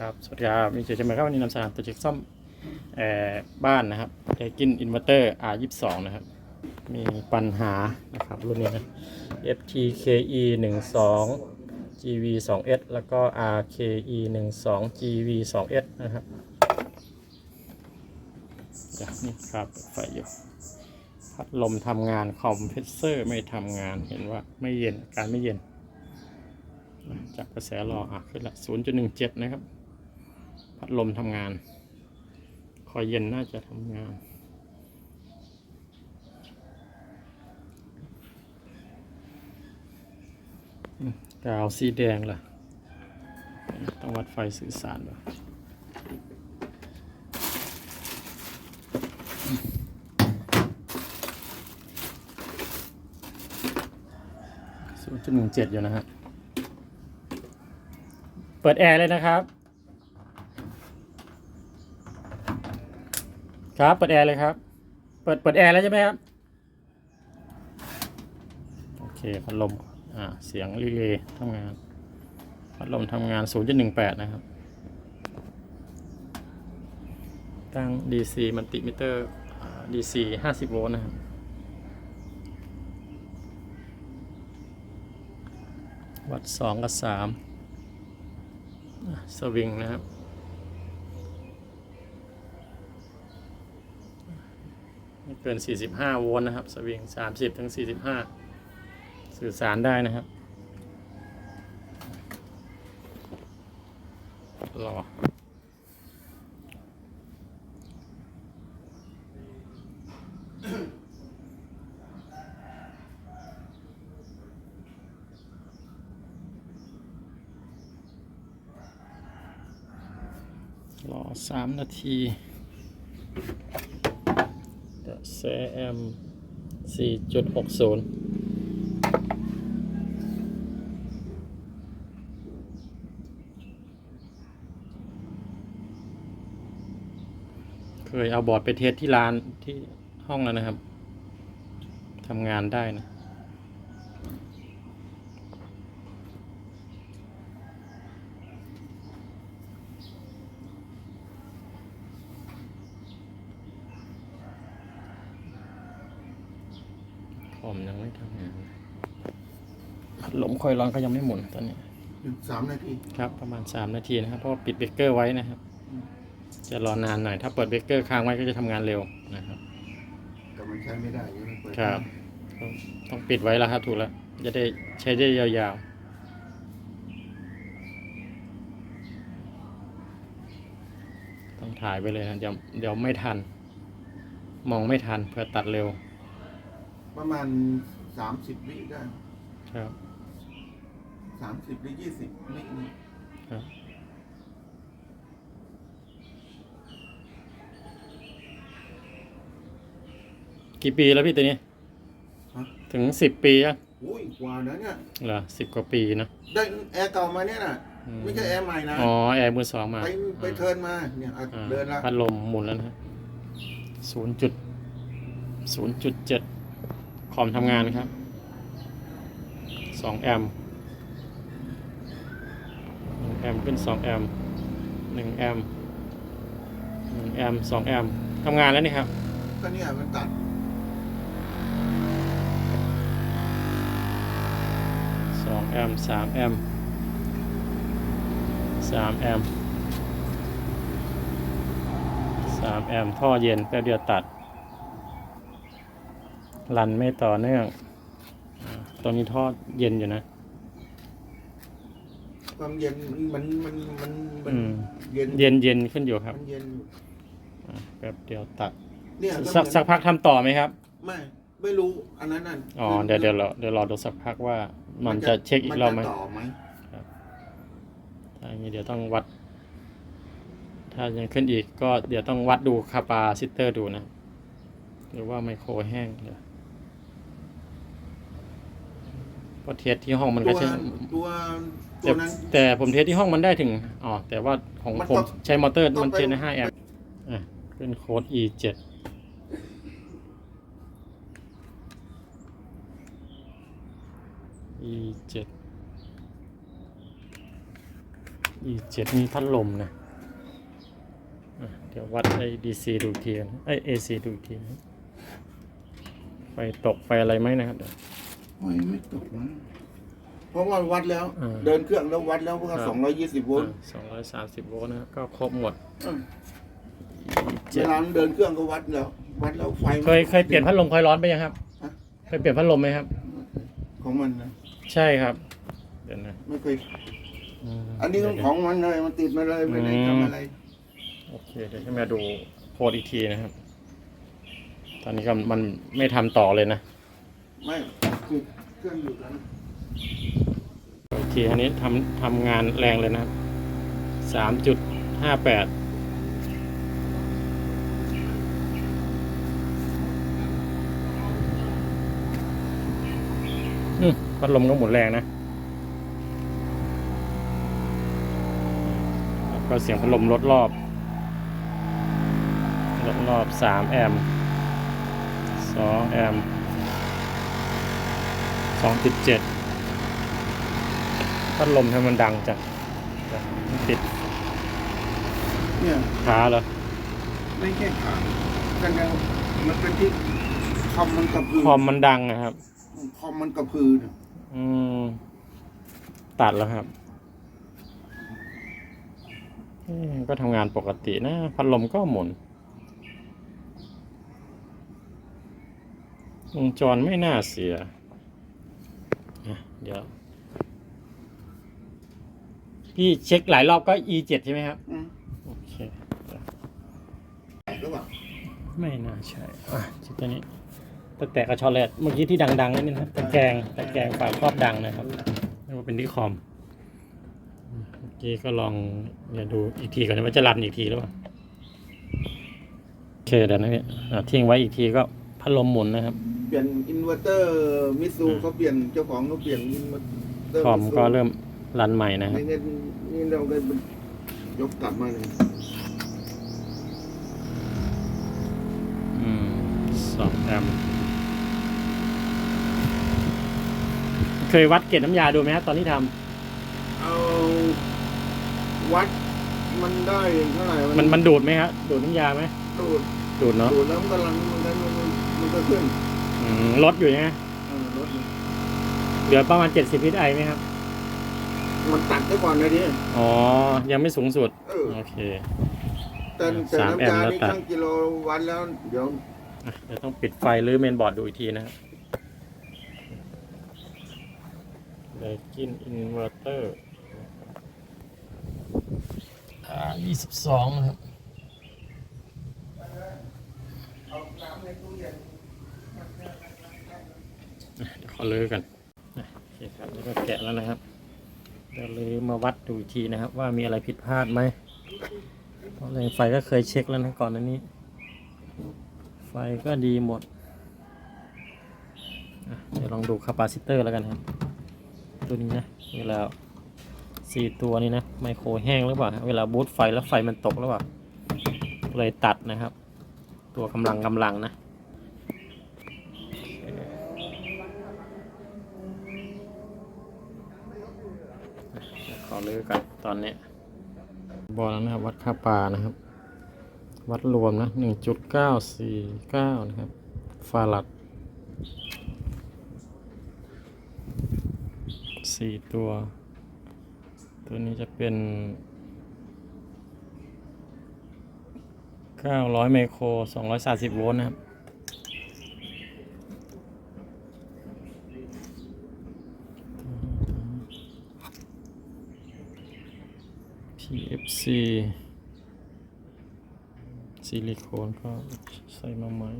ครับสวัสดีครับมีเจเจมาครับวันนี้นำสนอตัวเช็คซ่อมแอร์บ้านนะครับไดกินอินเวอร์เตอร์ R22 นะครับ มีปัญหานะครับรุ่นนี้นะ FTKE 12 GV 2S แล้วก็ RKE 12 GV 2S นะครับนี่ครับไฟอยู่พัดลมทำงานคอมเพรสเซอร์ไม่ทำงานเห็นว่าไม่เย็นอาการไม่เย็น จากกระแสรออะขึ้นละ0.17 นะครับ พัดลมทำงาน คอยเย็นน่าจะทำงาน กาวสีแดงล่ะ ต้องวัดไฟสื่อสารว่ะศูนย์จุดหนึ่งเจ็ดอยู่นะฮะ เปิดแอร์เลยนะครับ ครับ เปิดแอร์เลยครับ เปิดเปิดแอร์แล้วใช่ไหมครับโอเคพัดลมอ่าเสียงรีเลย์ทำงานพัดลมทำงาน 0.18 นะครับ ตั้ง DC มัลติมิเตอร์ DC 50 โวลต์นะครับวัด 2 กับ 3 สวิงนะครับ ไม่เกิน 45 โวลต์นะครับ สวิง 30 ถึง 45 สื่อสารได้นะครับรอ รอามนาทีเซแอมสี่จุดหกศูนย์เคยเอาบอร์ดไปเทสที่ร้านที่ห้องแล้วนะครับทำงานได้นะ ผมยังไม่ทำงานพัดลมคอยร้อนก็ยังไม่หมุนตอนนี้อีกสามนาทีครับ ประมาณ3นาทีนะครับเพราะว่าปิดเบรกเกอร์ไว้นะครับ จะรอนานหน่อยถ้าเปิดเบรกเกอร์ค้างไว้ก็จะทำงานเร็วนะครับ แต่มันใช้ไม่ได้ยังไม่เปิดครับ ต้องต้องปิดไว้แล้วครับถูกแล้วจะได้ใช้ได้ยาวๆ ต้องถ่ายไปเลยนะเดี๋ยวเดี๋ยวไม่ทัน มองไม่ทันเพื่อตัดเร็ว ประมาณสามสิบวิได้ครับ สามสิบหรือยี่สิบวินี่ครับ กี่ปีแล้วพี่ตัวนี้ฮะถึงสิบปียังอุ้ยกว่านั้นเนี่ย เหรอสิบกว่าปีนะได้แอร์เก่ามาเนี่ยน่ะ อืมไม่ใช่แอร์ใหม่นะอ๋อแอร์มือสองมาไปไปเทิร์นมาเนี่ยอะอ่าเดินละพัดลมหมุนแล้วนะศูนย์จุดศูนย์จุดเจ็ด คอมทำงานครับสองแอมป์หนึ่งแอมป์ขึ้นสองแอมป์หนึ่งแอมป์หนึ่งแอมป์สองแอมป์ทำงานแล้วนี่ครับ ก็เนี่ยมันตัดสองแอมป์สามแอมป์สามแอมป์สามแอมป์ท่อเย็นแป๊บเดียวตัด รันไม่ต่อเนื่องอ่าตรงนี้ท่อเย็นอยู่นะ ความเย็นมันมันมันมันอืม เย็นเย็นเย็นขึ้นอยู่ครับมันเย็นอยู่อ่าแป๊บเดียวตัดเนี่ยก็สักเหมือนสักพักทำต่อไหมครับ ไม่ไม่รู้อันนั้นน่ะอ๋อคือเดี๋ยวเดี๋ยวรอเดี๋ยวรอดูสักพักว่ามันจะเช็คอีกรอบไหมนจะต่อไหมถ้าอย่างนี้เดี๋ยวต้องวัด ถ้ายังขึ้นอีกก็เดี๋ยวต้องวัดดูคาปาซิเตอร์ดูนะ หรือว่าไมโครแห้งเดี๋ยว เพราะเทสที่ห้องมันตัก็วใช้ตัวตัแต่วนั้น แต่ผมเทสที่ห้องมันได้ถึงอ๋อแต่ว่าของมันผมต้องใช้มอเตอร์ต้องมันเทสไปใน5แอมป์อะขึ้นโค้ด e 7 e 7 E 7มีพัดลมนะอะเดี๋ยววัดไอ้ DC ดูอีกทีนะไอ้ AC ดูอีกทีนะไฟตกไฟอะไรไหมนะครับเดี๋ยว ไม่ไม่ตกนะเพราะว่าวัดแล้ว อ่า เดินเครื่องแล้ววัดแล้วก็ครับสองร้อยยี่สิบโวลต์สองร้อยสามสิบโวลต์นะครับก็ครบหมดอืมเจ็เวดลาเดินเครื่องก็วัดแล้ว วัดแล้วไฟมันเคยเคยเปลี่ยนพัดลมคอยร้อนไปยังครับฮะเคยเปลี่ยนพัดลมไหมครับ ของมันนะใช่ครับ เดี๋ยวนะไม่เคย มอันนี้ก็เดี๋ยวของมันเลยมันติดมาเลยไม่ได้อืมทำอะไร โอเคเดี๋ยวให้มาดูโพสต์อีกทีนะครับ ตอนนี้ก็มันไม่ทำต่อเลยนะ ไม่คือเครื่องอยู่กันอีกทีอันนี้ทำทำงานแรงเลยนะครับสามจุดห้าแปดพัดลมก็หมุนแรงนะก็เสียงพัดลมลดรอบลดรอบสามแอมป์สองแอมป์ สองจุดเจ็ดพัดลมทำไมมันดังจังมันติดเนี่ยขาเหรอไม่แค่ขากันยังมันเป็นที่คอมมันกระพือคอมมันดังนะครับ คอมมันกระพือเนี่ยอืมตัดแล้วครับเอ๊ะก็ทำงานปกตินะ พัดลมก็หมุนวงจรไม่น่าเสีย อะเดี๋ยว พี่เช็คหลายรอบก็ E 7ใช่ไหมครับอืมโอเค หรือเปล่าไม่น่าใช่อะชุดตัวนี้ตะแตกกระชอแลตเมื่อกี้ที่ดังๆนั่นนี่นะครับตะแกรงตะแกรงฝาครอบดังนะครับเรียกว่าเป็นที่คอมอืมเมื่อกี้ก็ลองเดี๋ยวดูอีกทีก่อนนะว่าจะรันอีกทีหรือเปล่าโอเคเดี๋ยวนะพี่อะทิ้งไว้อีกทีก็พัดลมหมุนนะครับเป ลี่ยนอินเวอร์เตอร์มิซูอืมเขาเปลี่ยนเจ้าของเขาเปลี่ยนอินเวอร์เตอร์คอมก็เริ่มรันใหม่นะครับไม่งั้นนี่เราก็ยกกลับมาเลยอืมสองแอมป์เคยวัดเกล็ดน้ำยาดูไหมครับตอนที่ทำเอาวัดมันได้เท่าไหร่ มันมันดูดไหมครับดูดน้ำยาไหมดูดดูดเนาะดูดแล้วมันกำลังมันก็มันมันก็ขึ้นอืม ลดอยู่ใช่ไหมเออรถมันเหลือประมาณเจ็ดสิบพิษไอไหมครับ มันตัดได้ก่อนนะดิอ๋อ ยังไม่สูงสุด เออโอเค แต่แต่สามน้ำแอมป์ยาแล้วนี่ตัด ช่างกิโลวัดแล้ว เดี๋ยวอะเดี๋ยวต้องปิดไฟหรือเมนบอร์ดดูอีกทีนะครับเลยกินอินเวอร์เตอร์อ่ายี่สิบสองนะครับ เลยวขอเลือกันอะโอเคครับแล้วก็แกะแล้วนะครับเดี๋ยวเลยมาวัดดูอีกทีนะครับ ว่ามีอะไรผิดพลาดไหมเพราะแรงไฟก็เคยเช็คแล้วนะก่อนหน้านี้ ไฟก็ดีหมดเดี๋ยวลองดูคาปาซิเตอร์แล้วกันครับ ตัวนี้นะเวลาสี่ตัวนี้นะไมโครแห้งหรือเปล่าเวลาบูตไฟแล้วไฟมันตกหรือเปล่าเลยตัดนะครับ ตัวกำลังกำลังนะ ขอเลือกันตอนนี้บอลแล้วนะครับ วัดค่าปลานะครับ วัดรวมนะหนึ่งจุดเก้าสี่เก้านะครับ ฟาลัดสี่ตัว ตัวนี้จะเป็นเก้าร้อยไมโครสองร้อยสาสิบโวลต์นะครับ PFC ซิลิโคนก็ใส่มาใหม่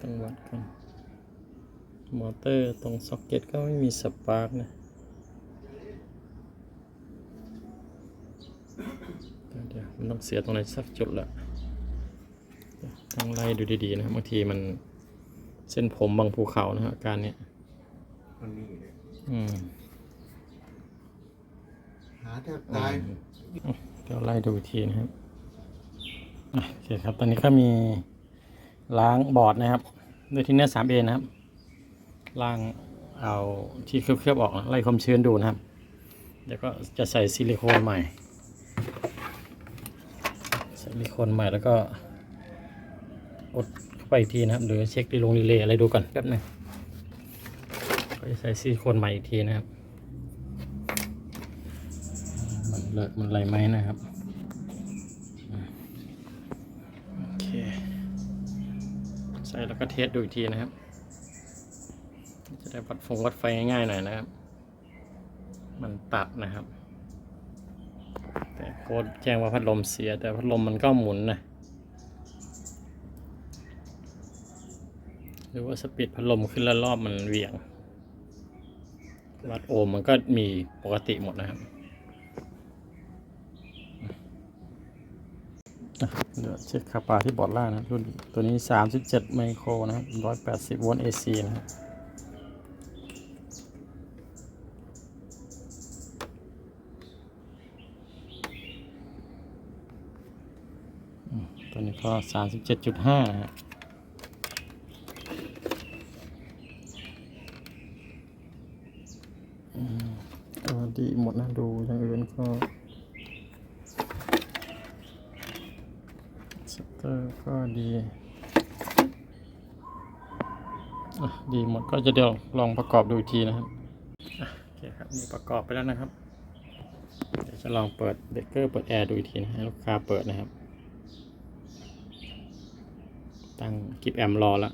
ต้องวัดกัน มอเตอร์ตรงซ็อกเก็ตก็ไม่มีสปาร์กนะเดี๋ยวมันต้องเสียตรงไหนสักจุดละเดี๋ยวต้องไล่ดูดีๆนะครับบางทีมันเส้นผมบางภูเขานะฮะอาการเนี้ยมันมีเลยอืมหาแทบตายเดี๋ยวไล่ดูทีนะครับโอเคครับ ตอนนี้ก็มีล้างบอร์ดนะครับด้วยที่เนื้อ 3A นะครับ ล้างเอาที่เคลือบๆออกไล่ความชื้นดูนะครับ เดี๋ยวก็จะใส่ซิลิโคนใหม่ซิลิโคนใหม่แล้วก็กดเข้าไปอีกทีนะครับหรือเช็คดีลงดีเลย์อะไรดูก่อนแป๊บนึงก็จะใส่ซิลิโคนใหม่อีกทีนะครับ เลิกมันอะไรไหมนะครับ โอเค ใส่แล้วก็เทสดูอีกทีนะครับ จะได้วัดฟงวัดไฟง่ายๆหน่อยนะครับ มันตัดนะครับ แต่โค้ดแจ้งว่าพัดลมเสีย แต่พัดลมมันก็หมุนนะ หรือว่าสปีดพัดลมขึ้นแล้วรอบมันเหวี่ยงวัดโอห์มมันก็มีปกติหมดนะครับอะ เดี๋ยวเช็คคาปาที่บอร์ดล่างนะรุ่นตัวนี้ 37 ไมโครนะครับ180 โวลต์เอซีนะครับตัวนี้ก็ 37.5นะฮะอืมก็ดีหมดนะ ดูอย่างอื่นก็ สเตอร์ก็ดีดีหมดก็จะเดี๋ยวลองประกอบดูอีกทีนะครับโอเคครับนี่ประกอบไปแล้วนะครับ เดี๋ยวจะลองเปิดเบรกเกอร์เปิดแอร์ดูอีกทีนะให้ลูกค้าเปิดนะครับ ตั้งกิบแอมรอละ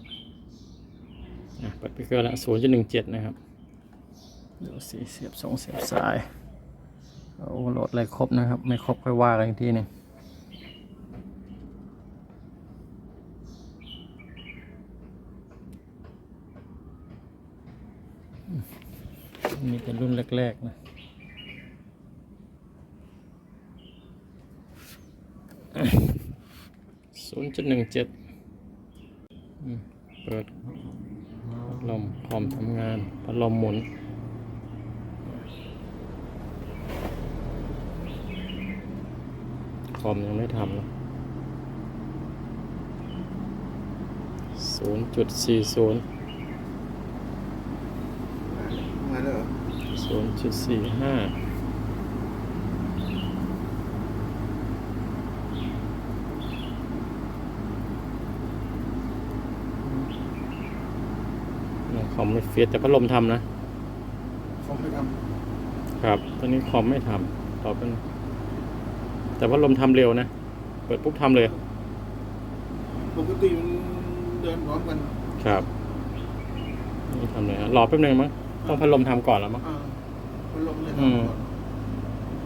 เปิดเบรกเกอร์ล้วศูนย์จุดหนึ่งเจ็ดนะครับดูสิเสียบสองเสียบสายโอ้โหลดอะไรครบนะครับ ไม่ครบค่อยว่ากันอีกทีนึง นี่เป็นรุ่นแรก ๆ นะ ศูนย์จุดหนึ่งเจ็ดเปิดลมคอมทำงาน พัดลมหมุนคอมยังไม่ทำนะศูนย์จุดสี่ศูนย์ั้วเหรอศูนย์จุดสี่ห้าคอมไม่เฟียแต่พัดลมทำนะ คอมไม่ทำครับตอนนี้คอมไม่ทำต่อเป็นแต่พัดลมทำเร็วนะ เปิดปุ๊บทำเลยปกติมันเดินพร้อมกัน ครับ นี่ทำเลยฮะรอแป๊บนึงมั้ง ต้องพัดลมทำก่อนแล้วมั้ง อ่าพัดลมเลยอืม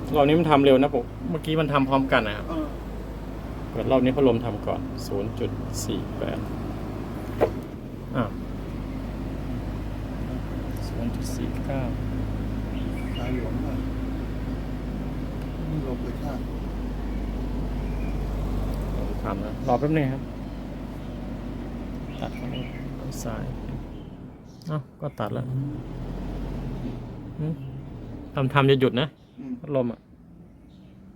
ทำก่อนรอบนี้มันทำเร็วนะผมเมื่อกี้มันทำพร้อมกันนะครับเออเปิดรอบนี้พัดลมทำก่อน 0.48อ้าว0.49สายหลวมมากลมกระชากลองทำนะรอแป๊บนึงครับ ตัดเข้าไปซ้ายเอ้าก็ตัดแล้วหืม ทำทำจะหยุดนะอืมพัดลมอะ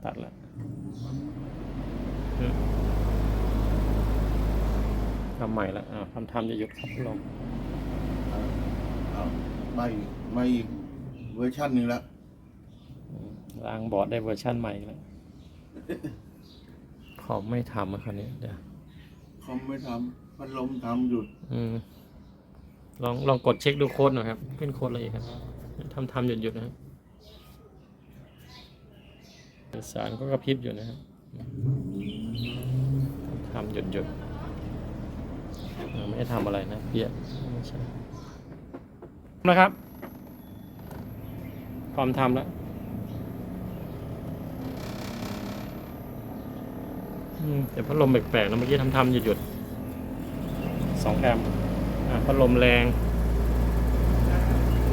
ตัดแล้วอืมทำใหม่แล้วอ่าทำทำจะหยุดครับพัดลมอ่าเอาไม่ไม่อีกเวอร์ชันหนึ่งแล้วล้างบอร์ดได้เวอร์ชั่นใหม่อีกแล้วขอบไม่ทำอะคราวนี้เดี๋ยวคอมไม่ทำพัดลมทำหยุด อืมลองลองกดเช็คดูโค้ดหน่อยครับ ขึ้นโค้ดอะไรอีกครับ ทำทำหยุดหยุดนะครับสารก็กระพริบอยู่นะครับทำหยุดหยุดไม่ได้ทำอะไรนะเพี้ยไม่ใช่นะครับความทำแล้วแต่พัดลมแปลกๆนะเมื่อกี้ทำทำหยุดหยุดสองแอมป์พัดลมแรง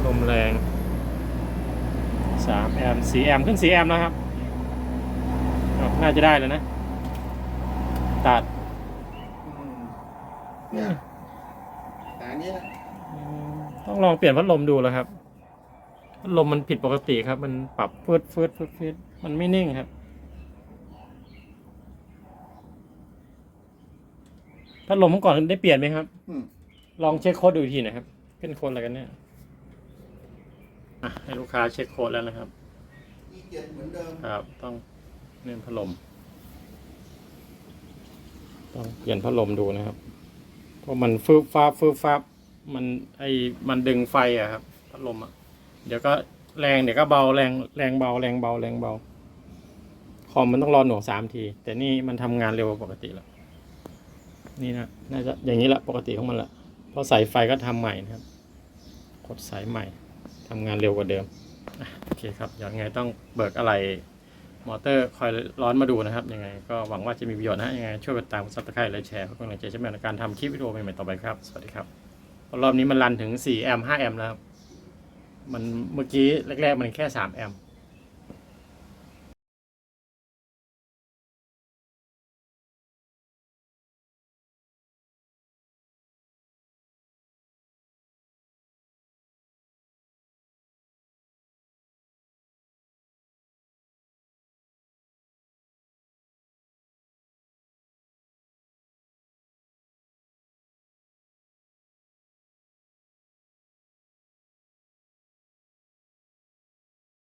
ลมแรง สามแอมป์สี่แอมป์ขึ้นสี่แอมป์นะครับอ้าวน่าจะได้แล้วนะ ตัดอืมเนี่ยแต่อันนี้นะอืมต้องลองเปลี่ยนพัดลมดูแล้วครับ พัดลมมันผิดปกติครับ มันปรับฟืดฟืดฟืดฟืดมันไม่นิ่งครับ พัดลมเมื่อก่อนได้เปลี่ยนไหมครับอืมลองเช็คโค้ดดูอีกทีนะครับ เป็นโค้ดอะไรกันเนี่ย อะให้ลูกค้าเช็คโค้ดแล้วนะครับเจ็ดเหมือนเดิมครับ ต้องเน้นพัดลมต้องเปลี่ยนพัดลมดูนะครับ เพราะมันฟืบฟ้าบฟืบฟ้าบมันไอมันดึงไฟอะครับ พัดลมอะเดี๋ยวก็แรงเดี๋ยวก็เบาแรงแรงเบาแรงเบาแรงเบาคอมมันต้องรอหน่วงสามที แต่นี่มันทำงานเร็วกว่าปกติแล้วนี่นะน่าจะอย่างนี้ละปกติของมันละเพราะสายไฟก็ทำใหม่นะครับกดสายใหม่ ทำงานเร็วกว่าเดิมโอเคครับอย่างไงต้องเบิกอะไรมอเตอร์คอยร้อนมาดูนะครับ ยังไงก็หวังว่าจะมีประโยชน์นะยังไงช่วยกดตามซับสไครต์และแชร์เพื่อเป็นกำลังใจใช่ไหมในการทำคลิปวิดีโอใหม่ๆต่อไปครับ สวัสดีครับ รอบนี้มันรันถึง4แอมป์5แอมป์แล้วมันเมื่อกี้แรกๆมันแค่3แอมป์